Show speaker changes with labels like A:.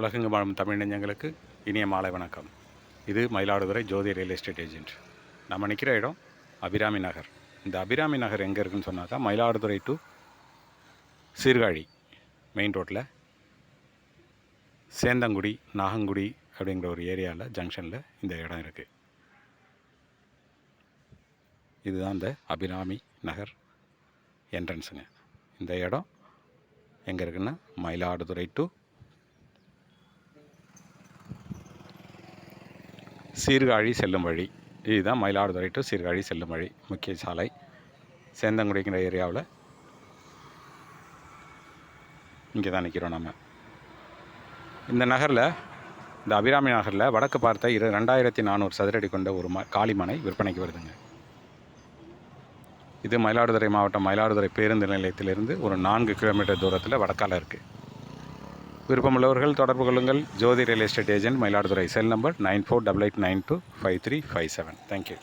A: உலகெங்கு வாழும் தமிழ் நெஞ்சங்களுக்கு இனிய மாலை வணக்கம். இது Mayiladuthurai Jothi real estate agent நம்ம நிற்கிற இடம் அபிராமி நகர். இந்த அபிராமி நகர் எங்கே இருக்குன்னு சொன்னாக்கா மயிலாடுதுறை டு சீர்காழி மெயின் ரோட்டில் சேந்தங்குடி நாகங்குடி அப்படிங்கிற ஒரு ஏரியாவில் ஜங்ஷனில் இந்த இடம் இருக்குது இதுதான் இந்த அபிராமி நகர் என்ட்ரன்ஸுங்க இந்த இடம் எங்கே இருக்குன்னா மயிலாடுதுறை டு சீர்காழி செல்லும் வழி. இதுதான் மயிலாடுதுறை டு சீர்காழி செல்லும் வழி முக்கிய சாலை. சேந்தங்குடிங்கிற ஏரியாவில் இங்கே தான் நிற்கிறோம் நம்ம இந்த நகரில் இந்த அபிராமி நகரில் வடக்கு பார்த்த இரு ரெண்டாயிரத்தி நானூறு சதுரடி கொண்ட ஒரு ம காளிமனை விற்பனைக்கு வருதுங்க. இது மயிலாடுதுறை மாவட்டம் மயிலாடுதுறை பேருந்து நிலையத்திலிருந்து ஒரு நான்கு கிலோமீட்டர் தூரத்தில் வடக்கால இருக்குது விருப்பமுள்ளவர்கள் தொடர்பு கொள்ளுங்கள். Jothi real estate agent Mayiladuthurai. Cell number nine four double eight nine two five three five seven. Thank you